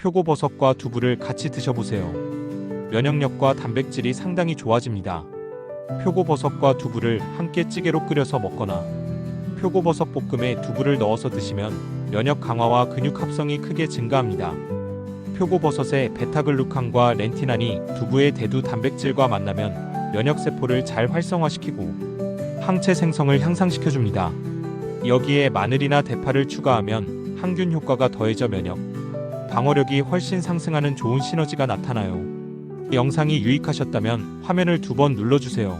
표고버섯과 두부를 같이 드셔보세요. 면역력과 단백질이 상당히 좋아집니다. 표고버섯과 두부를 함께 찌개로 끓여서 먹거나 표고버섯 볶음에 두부를 넣어서 드시면 면역 강화와 근육 합성이 크게 증가합니다. 표고버섯의 베타글루칸과 렌티난이 두부의 대두 단백질과 만나면 면역 세포를 잘 활성화시키고 항체 생성을 향상시켜줍니다. 여기에 마늘이나 대파를 추가하면 항균 효과가 더해져 면역 방어력이 훨씬 상승하는 좋은 시너지가 나타나요. 영상이 유익하셨다면 화면을 두 번 눌러주세요.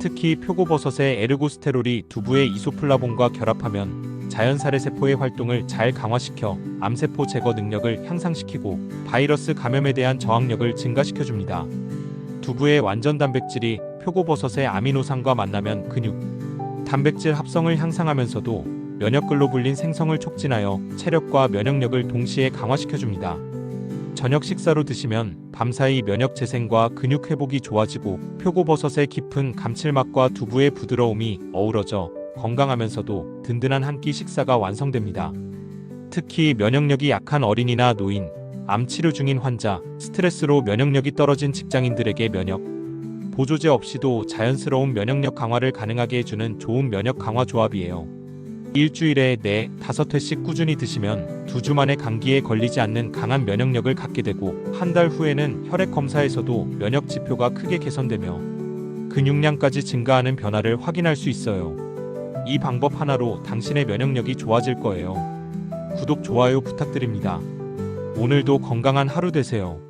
특히 표고버섯의 에르고스테롤이 두부의 이소플라본과 결합하면 자연살해 세포의 활동을 잘 강화시켜 암세포 제거 능력을 향상시키고 바이러스 감염에 대한 저항력을 증가시켜줍니다. 두부의 완전 단백질이 표고버섯의 아미노산과 만나면 근육, 단백질 합성을 향상하면서도 면역 글로불린 생성을 촉진하여 체력과 면역력을 동시에 강화시켜줍니다. 저녁 식사로 드시면 밤사이 면역 재생과 근육 회복이 좋아지고 표고버섯의 깊은 감칠맛과 두부의 부드러움이 어우러져 건강하면서도 든든한 한 끼 식사가 완성됩니다. 특히 면역력이 약한 어린이나 노인, 암 치료 중인 환자, 스트레스로 면역력이 떨어진 직장인들에게 면역 보조제 없이도 자연스러운 면역력 강화를 가능하게 해주는 좋은 면역 강화 조합이에요. 일주일에 4, 5회씩 꾸준히 드시면 두 주 만에 감기에 걸리지 않는 강한 면역력을 갖게 되고 한 달 후에는 혈액 검사에서도 면역 지표가 크게 개선되며 근육량까지 증가하는 변화를 확인할 수 있어요. 이 방법 하나로 당신의 면역력이 좋아질 거예요. 구독, 좋아요 부탁드립니다. 오늘도 건강한 하루 되세요.